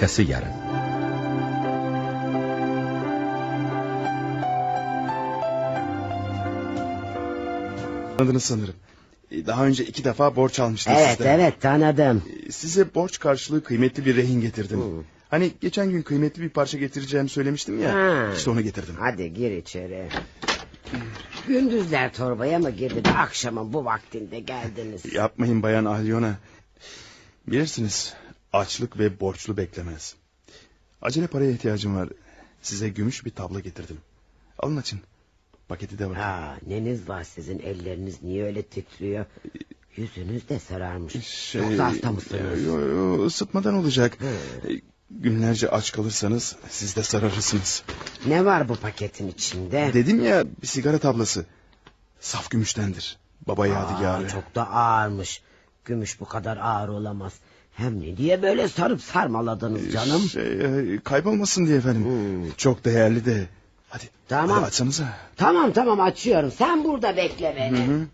Arkası yarın. Tanıdınız sanırım. Ee, Daha önce iki defa borç almıştım Evet sizden. evet tanıdım. Ee, Size borç karşılığı kıymetli bir rehin getirdim. Hı. Hani geçen gün kıymetli bir parça getireceğimi söylemiştim ya. Ha. İşte onu getirdim. Hadi gir içeri. Gündüzler torbaya mı girdi de akşamın bu vaktinde geldiniz? Yapmayın bayan Alyona. Bilirsiniz açlık ve borçlu beklemez. Acele paraya ihtiyacım var. Size gümüş bir tablo getirdim. Alın açın. Paketi de var. Ha, neniz var sizin elleriniz niye öyle titriyor? Yüzünüz de sararmış. Şey, Yoksa hasta mısınız? Yo, yo, ısıtmadan olacak. Hı. Günlerce aç kalırsanız siz de sararırsınız. Ne var bu paketin içinde? Dedim ya bir sigara tablası. Saf gümüştendir. Baba yadigarı. Çok da ağırmış. Gümüş bu kadar ağır olamaz. Hem ne diye böyle sarıp sarmaladınız canım? Şey, e, kaybolmasın diye efendim. Hmm. Çok değerli de. Hadi, Tamam. hadi açsanıza. Tamam tamam açıyorum. Sen burada bekle beni. Hı hı.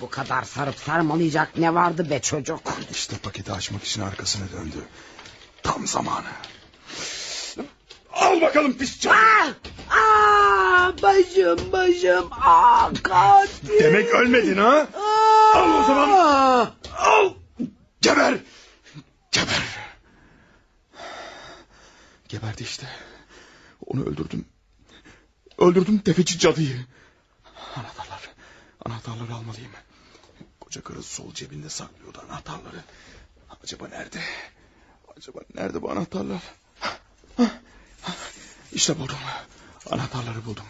Bu kadar sarıp sarmalayacak ne vardı be çocuk? İşte paketi açmak için arkasını döndü. Tam zamanı. Al bakalım pis canım. Aa, aa, Ah! başım başım. Aa, katil. Demek ölmedin ha? Aa! Al o zaman. Geber. Geber. Geberdi işte. Onu öldürdüm. Öldürdüm tefeci cadıyı. Anahtarlar. Anahtarları almalıyım. Koca karı sol cebinde saklıyordu anahtarları. Acaba nerede? Acaba nerede bu anahtarlar? İşte buldum. Anahtarları buldum.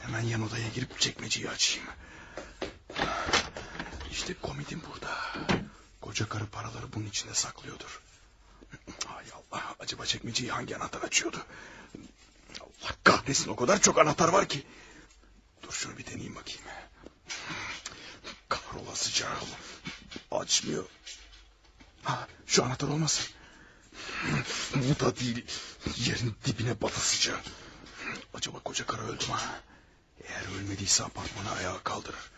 Hemen yan odaya girip çekmeceyi açayım. İşte komidim burada. Koca karı paraları bunun içinde saklıyordur. Ay Allah acaba çekmeceyi hangi anahtar açıyordu? Allah kahretsin o kadar çok anahtar var ki. Dur şunu bir deneyeyim bakayım. Kahrolasıca açmıyor. Ha, şu anahtar olmasın. Bu da değil. Yerin dibine batasıca. Acaba koca karı öldü mü? Eğer ölmediyse apartmanı ayağa kaldırır.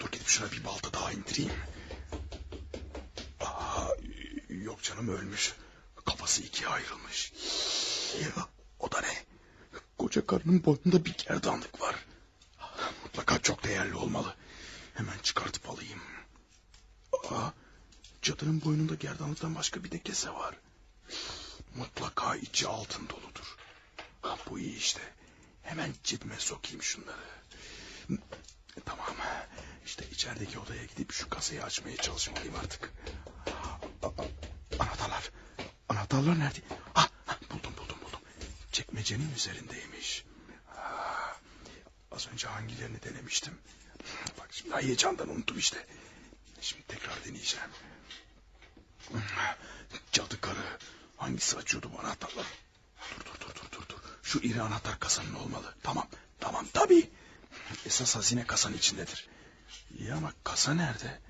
Dur gidip şuna bir balta daha indireyim. Yok canım ölmüş. Kafası ikiye ayrılmış. O da ne? Koca karının boynunda bir gerdanlık var. Mutlaka çok değerli olmalı. Hemen çıkartıp alayım. Aa, cadının boynunda gerdanlıktan başka bir de kese var. Mutlaka içi altın doludur. Ha, bu iyi işte. Hemen cebime sokayım şunları. Tamam. İşte içerideki odaya gidip şu kasayı açmaya çalışmalıyım artık. Anahtarlar. Nerede? Ha, ha, buldum buldum buldum. Çekmecenin üzerindeymiş. Ha, az önce hangilerini denemiştim. Bak şimdi heyecandan unuttum işte. Şimdi tekrar deneyeceğim. Cadı karı. Hangisi açıyordu bu anahtarları? Dur dur dur dur dur dur. Şu iri anahtar kasanın olmalı. Tamam tamam tabii. Esas hazine kasanın içindedir. İyi ama kasa nerede?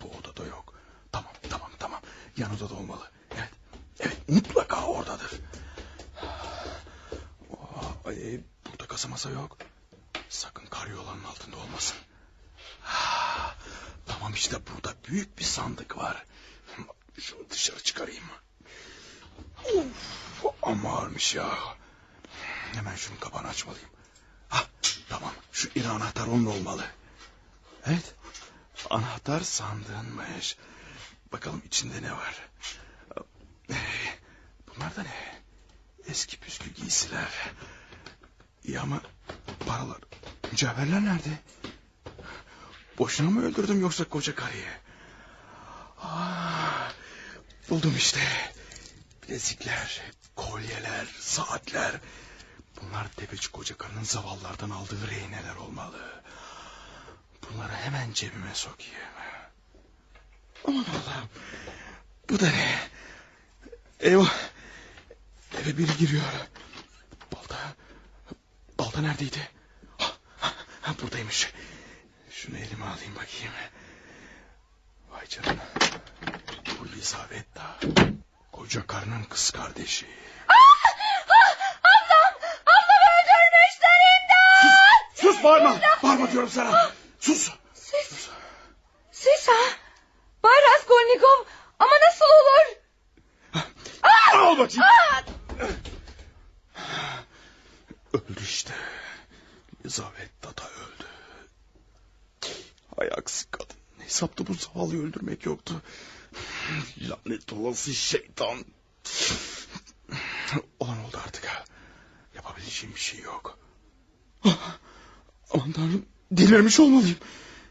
Bu odada yok. Tamam tamam tamam. Yan odada olmalı. Mutlaka oradadır. Oh, ay, burada kasa masa yok. Sakın karyolanın altında olmasın. Ah, Tamam işte burada büyük bir sandık var. Şunu dışarı çıkarayım. Of, ama ağırmış ya. Hemen şunun kapağını açmalıyım. Ah, tamam şu iri anahtar onun olmalı. Evet anahtar sandığınmış. Bakalım içinde ne var. Bunlar da ne? Eski püskü giysiler. İyi ama paralar, mücevherler nerede? Boşuna mı öldürdüm yoksa koca karıyı? Ah, buldum işte. Bilezikler, kolyeler, saatler. Bunlar tepeci koca karının zavallardan aldığı rehineler olmalı. Bunları hemen cebime sokayım. Aman Allah'ım. Bu da ne? Eyvah. Eve biri giriyor. Balta. Balta neredeydi? Ha, ha, ha, buradaymış. Şunu elime alayım bakayım. Vay canına. Bu Lizaveta. Koca karının kız kardeşi. Öldürmüşler imdat! Sus bağırma. Bağırma diyorum sana. Sus. Siz ha? Bay Raskolnikov ama nasıl olur? Al bakayım. Öldü işte. Lizaveta da öldü. Hay aksi kadın. Hesapta bu zavallıyı öldürmek yoktu. Lanet olası şeytan. Olan oldu artık. Yapabileceğim bir şey yok. Aman tanrım delirmiş olmalıyım.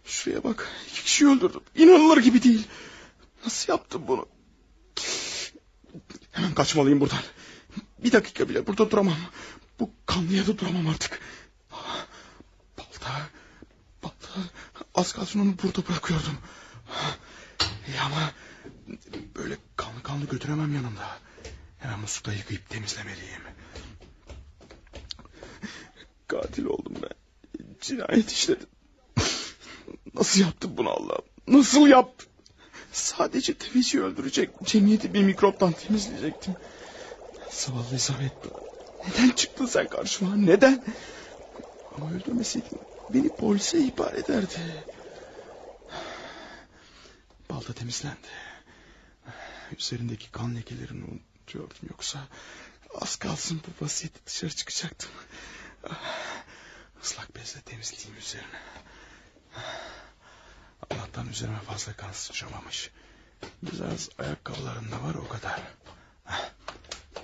Şuraya bak iki kişi öldürdüm. İnanılır gibi değil. Nasıl yaptım bunu? Hemen kaçmalıyım buradan. Bir dakika bile burada duramam. Bu kanlıya da duramam artık. Balta, balta. Az kalsın onu burada bırakıyordum. İyi ama böyle kanlı kanlı götüremem yanımda. Hemen musluğda yıkayıp temizlemeliyim. Katil oldum ben. Cinayet işledim. Nasıl yaptım bunu Allah'ım? Nasıl yaptım? Sadece temizliği öldürecek. Cemiyeti bir mikroptan temizleyecektim. Zavallı Isabetta. Neden çıktın sen karşıma? Neden? Ama öldürmeseydin beni polise ihbar ederdi. Balta temizlendi. Üzerindeki kan lekelerini unutuyordum yoksa... Az kalsın bu vasiyeti dışarı çıkacaktım. Islak bezle temizleyeyim üzerine. Allah'tan üzerime fazla kan sıçramamış. Biraz ayakkabılarında var o kadar.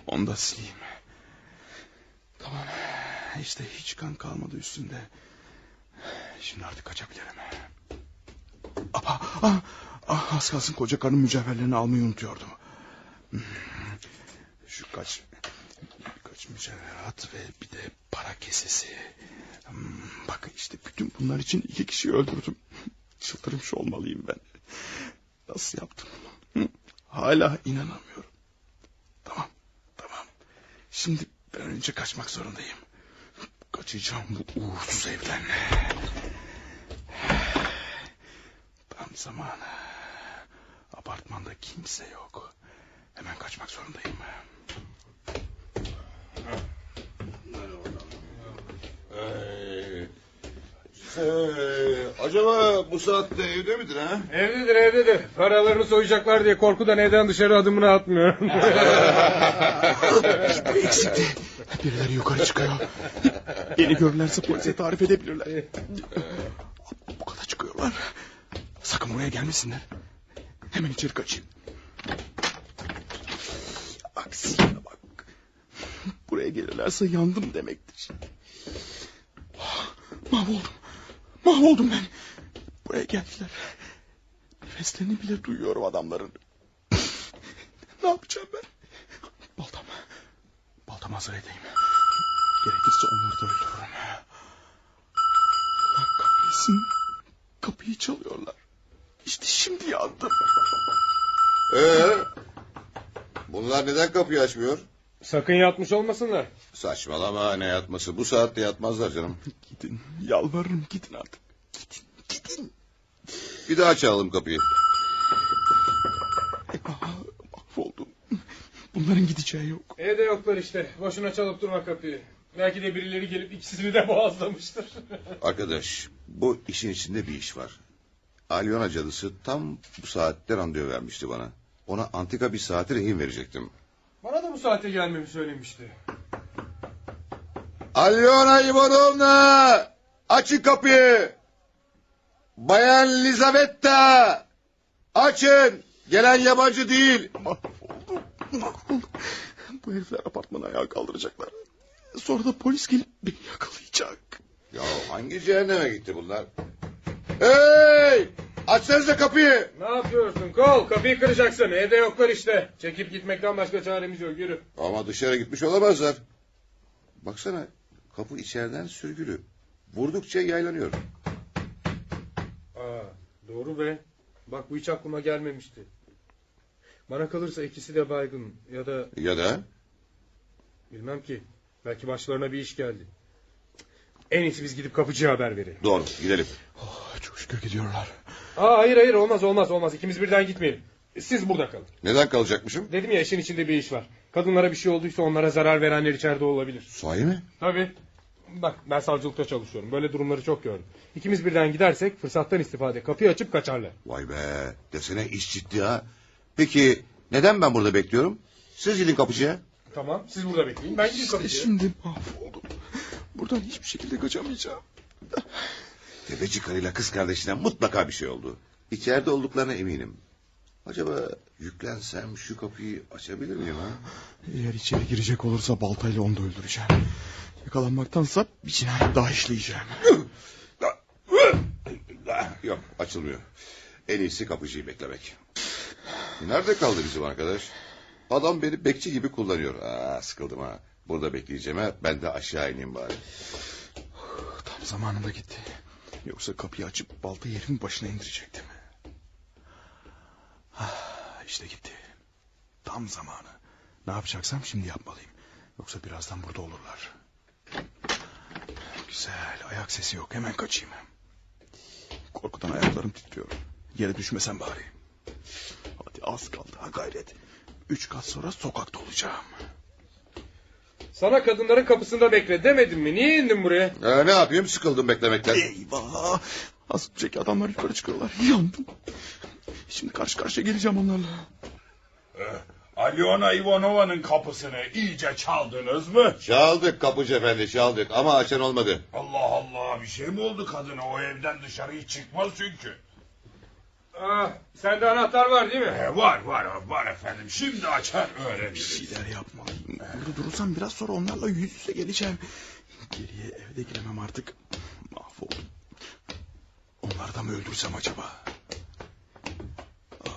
Onu da sileyim. Tamam. İşte hiç kan kalmadı üstünde. Şimdi artık kaçabilirim. Apa, ah, ah, az kalsın koca karının mücevherlerini almayı unutuyordum. Şu kaç, kaç mücevherat ve bir de para kesesi. Bakın işte bütün bunlar için iki kişi öldürdüm. Çıldırmış olmalıyım ben. Nasıl yaptım? Hala inanamıyorum. Şimdi bir önce kaçmak zorundayım. Kaçacağım bu uğursuz evden. Tam zamanı. Apartmanda kimse yok. Hemen kaçmak zorundayım. Ee, acaba bu saatte evde midir ha? Evdedir evdedir. Paralarını soyacaklar diye korkudan evden dışarı adımını atmıyor. Bu eksikti. Birileri yukarı çıkıyor. Beni görürlerse polise tarif edebilirler. Bu kadar çıkıyorlar. Sakın buraya gelmesinler. Hemen içeri kaçayım. Aksine bak. Buraya gelirlerse yandım demektir. Mahvoldum. Mahvoldum ben. Buraya geldiler. Nefeslerini bile duyuyorum adamların. ne yapacağım ben? Baltam. Baltamı hazır edeyim. Gerekirse onları da öldürürüm. Allah kahretsin. Kapıyı çalıyorlar. İşte şimdi yandım. Ee, bunlar neden kapıyı açmıyor? Sakın yatmış olmasınlar. Saçmalama ne yatması bu saatte yatmazlar canım. Gidin yalvarırım gidin artık. Gidin gidin. Bir daha çalalım kapıyı. Aa, mahvoldum. Bunların gideceği yok. Evde yoklar işte. Boşuna çalıp durma kapıyı. Belki de birileri gelip ikisini de boğazlamıştır. Arkadaş bu işin içinde bir iş var. Alyona cadısı tam bu saatte randevu vermişti bana. Ona antika bir saati rehin verecektim. Bu saate gelmemi söylemişti. Alyona Ivanovna! Açın kapıyı! Bayan Lizaveta! Açın! Gelen yabancı değil. Mahvoldum. Mahvoldum. Bu herifler apartmanı ayağa kaldıracaklar. Sonra da polis gelip beni yakalayacak. Ya hangi cehenneme gitti bunlar? Hey! Açsanıza kapıyı! Ne yapıyorsun kol? Kapıyı kıracaksın. Evde yoklar işte. Çekip gitmekten başka çaremiz yok. Yürü. Ama dışarı gitmiş olamazlar. Baksana kapı içeriden sürgülü. Vurdukça yaylanıyor. Aa, doğru be. Bak bu hiç aklıma gelmemişti. Bana kalırsa ikisi de baygın ya da Ya da bilmem ki. Belki başlarına bir iş geldi. En iyisi biz gidip kapıcıya haber verelim. doğru gidelim. Oh, çok şükür gidiyorlar. Aa, hayır hayır olmaz olmaz olmaz. İkimiz birden gitmeyelim. Siz burada kalın. Neden kalacakmışım? Dedim ya işin içinde bir iş var. Kadınlara bir şey olduysa onlara zarar verenler içeride olabilir. Sahi mi? Tabii. Bak ben savcılıkta çalışıyorum. Böyle durumları çok gördüm. İkimiz birden gidersek fırsattan istifade kapıyı açıp kaçarlar. Vay be desene iş ciddi ha. Peki neden ben burada bekliyorum? Siz gidin kapıcıya. Tamam siz burada bekleyin. Ben gideyim İşte kapıcıya. şimdi mahvoldum. Buradan hiçbir şekilde kaçamayacağım. Tefeci karıyla kız kardeşine mutlaka bir şey oldu. İçeride olduklarına eminim. Acaba yüklensem şu kapıyı açabilir miyim ha? Eğer içeri girecek olursa baltayla onu da öldüreceğim. Yakalanmaktansa bir cinayet daha işleyeceğim. Yok açılmıyor. En iyisi kapıcıyı beklemek. Nerede kaldı bizim arkadaş? Adam beni bekçi gibi kullanıyor. Aa, sıkıldım ha. Burada bekleyeceğime ben de aşağı ineyim bari. Tam zamanında gitti. Yoksa kapıyı açıp baltayı herifin başına indirecektim. Ah, işte gitti. Tam zamanı. Ne yapacaksam şimdi yapmalıyım. Yoksa birazdan burada olurlar. Güzel. Ayak sesi yok. Hemen kaçayım. Korkudan ayaklarım titriyor. Yere düşmesem bari. Hadi az kaldı. Ha gayret. Üç kat sonra sokakta olacağım. Sana kadınların kapısında bekle demedim mi? Niye indin buraya? Ee, ne yapayım sıkıldım beklemekten. Eyvah! Az önceki adamlar yukarı çıkıyorlar. Yandım. Şimdi karşı karşıya geleceğim onlarla. Alyona Ivanova'nın kapısını iyice çaldınız mı? Çaldık kapıcı efendi çaldık ama açan olmadı. Allah Allah bir şey mi oldu kadına o evden dışarı hiç çıkmaz çünkü. Ah, sende anahtar var değil mi? E, var var var efendim şimdi açar Bir öğreniriz. şeyler yapmalıyım. Burada durursam biraz sonra onlarla yüz yüze geleceğim. Geriye evde giremem artık. Mahvoldum. Onları da mı öldürsem acaba? Aa,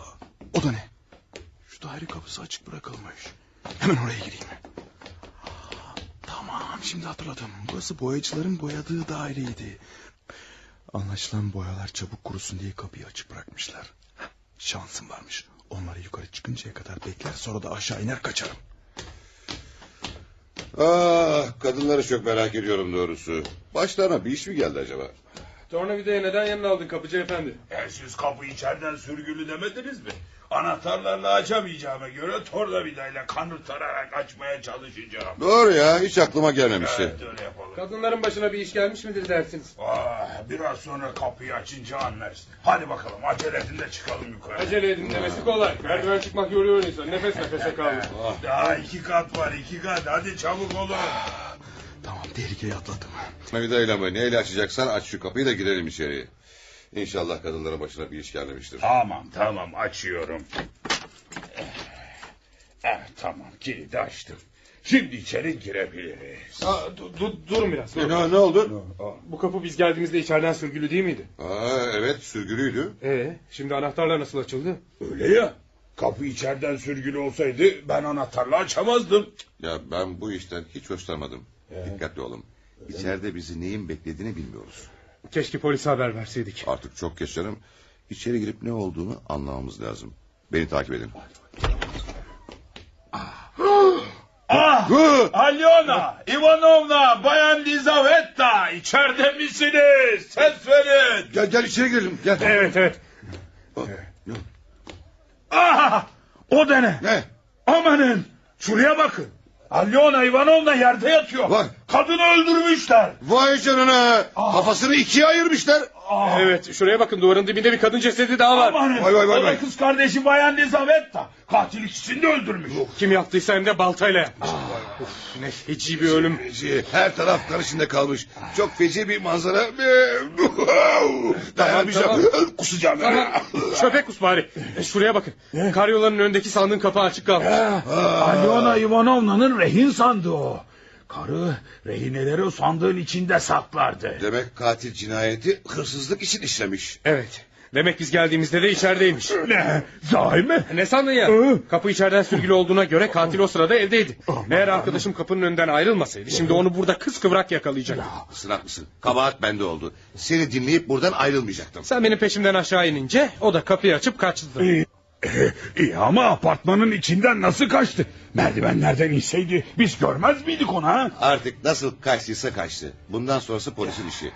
o da ne? Şu daire kapısı açık bırakılmış. Hemen oraya gireyim. Tamam şimdi hatırladım. Burası boyacıların boyadığı daireydi. Anlaşılan boyalar çabuk kurusun diye kapıyı açık bırakmışlar. Şansım varmış. Onları yukarı çıkıncaya kadar bekler sonra da aşağı iner kaçarım. Ah kadınları çok merak ediyorum doğrusu. Başlarına bir iş mi geldi acaba? Tornavidayı neden yanına aldın kapıcı efendi? E, siz kapı içeriden sürgülü demediniz mi? Anahtarlarla açamayacağıma göre tornavidayla kanırtarak açmaya çalışacağım. Doğru ya hiç aklıma gelmemişti. Evet öyle yapalım. Kadınların başına bir iş gelmiş midir dersiniz? Ah, biraz sonra kapıyı açınca anlarız. Hadi bakalım acele edin de çıkalım yukarı. Acele edin demesi kolay. Merdiven çıkmak yoruyor insan. Nefes nefese kalmış. Daha iki kat var iki kat hadi çabuk olun. Tamam tehlikeyi atlattım. Vidayla mı neyle açacaksan aç şu kapıyı da girelim içeri. İnşallah kadınların başına bir iş gelmemiştir. Tamam tamam açıyorum. Evet tamam kilidi açtım. Şimdi içeri girebiliriz. Aa, du- du- durun biraz. Durun. ne, ne oldu? Bu kapı biz geldiğimizde içeriden sürgülü değil miydi? Aa, evet sürgülüydü. Ee, şimdi anahtarla nasıl açıldı? Öyle ya. Kapı içeriden sürgülü olsaydı ben anahtarla açamazdım. Ya ben bu işten hiç hoşlanmadım. Dikkatli olun. İçeride bizi neyin beklediğini bilmiyoruz. Keşke polise haber verseydik. Artık çok geç canım. İçeri girip ne olduğunu anlamamız lazım. Beni takip edin. Ah! Hı! Alyona, Ivanovna, Bayan Lizaveta içeride misiniz? Ses verin. Gel gel içeri girelim. Gel. Evet evet. Ah! O da ne? Ne? Amanın! Şuraya bakın. Alyona Ivanovna yerde yatıyor. Vay. Kadını öldürmüşler. Vay canına. Kafasını ikiye ayırmışlar. Ah! Evet şuraya bakın duvarın dibinde bir kadın cesedi daha var. Amanın! Vay, vay, vay, o da kız kardeşi Bayan Lizaveta. Katil ikisini de öldürmüş. Kim yaptıysa hem de baltayla yapmış. Of, ne feci bir ölüm. Feci. Her taraf kan içinde kalmış. Çok feci bir manzara. Dayanamayacağım. Kusacağım. Tamam. Çöpe kus bari. E, şuraya bakın. Karyolanın önündeki sandığın kapağı açık kalmış. Alyona Ivanovna'nın rehin sandığı o. Karı rehineleri o sandığın içinde saklardı. Demek katil cinayeti hırsızlık için işlemiş. Evet. Demek biz geldiğimizde de içerideymiş. Ne? Sahi mi? Ne sandın ya? Kapı içeriden sürgülü olduğuna göre katil o sırada evdeydi. Eğer arkadaşım kapının önünden ayrılmasaydı şimdi onu burada kız kıvrak yakalayacak. Haklısın haklısın. Kabahat bende oldu. Seni dinleyip buradan ayrılmayacaktım. Sen benim peşimden aşağı inince o da kapıyı açıp kaçtı. İyi, ama apartmanın içinden nasıl kaçtı? Merdivenlerden inseydi biz görmez miydik onu ha? Artık nasıl kaçtıysa kaçtı. Bundan sonrası polisin işi.